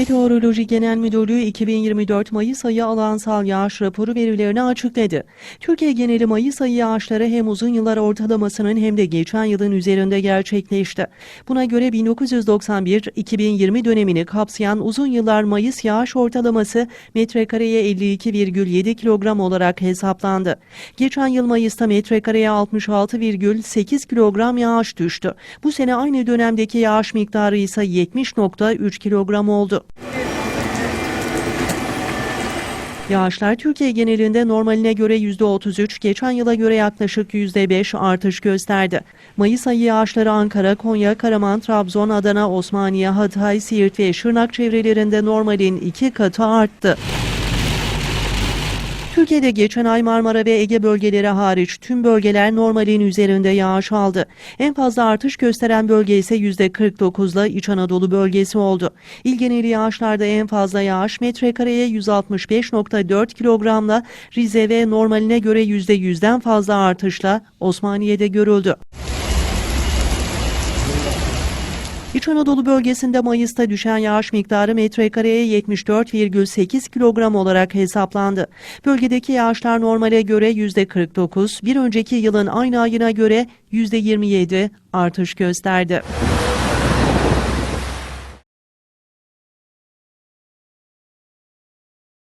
Meteoroloji Genel Müdürlüğü 2024 Mayıs ayı alansal yağış raporu verilerini açıkladı. Türkiye geneli Mayıs ayı yağışları hem uzun yıllar ortalamasının hem de geçen yılın üzerinde gerçekleşti. Buna göre 1991-2020 dönemini kapsayan uzun yıllar Mayıs yağış ortalaması metrekareye 52,7 kilogram olarak hesaplandı. Geçen yıl Mayıs'ta metrekareye 66,8 kilogram yağış düştü. Bu sene aynı dönemdeki yağış miktarı ise 70,3 kilogram oldu. Yağışlar Türkiye genelinde normaline göre %33, geçen yıla göre yaklaşık %5 artış gösterdi. Mayıs ayı yağışları Ankara, Konya, Karaman, Trabzon, Adana, Osmaniye, Hatay, Siirt ve Şırnak çevrelerinde normalin iki katı arttı. Türkiye'de geçen ay Marmara ve Ege bölgeleri hariç tüm bölgeler normalin üzerinde yağış aldı. En fazla artış gösteren bölge ise %49'la İç Anadolu bölgesi oldu. İl geneli yağışlarda en fazla yağış metrekareye 165.4 kilogramla Rize ve normaline göre %100'den fazla artışla Osmaniye'de görüldü. İç Anadolu bölgesinde Mayıs'ta düşen yağış miktarı metrekareye 74,8 kilogram olarak hesaplandı. Bölgedeki yağışlar normale göre %49, bir önceki yılın aynı ayına göre %27 artış gösterdi.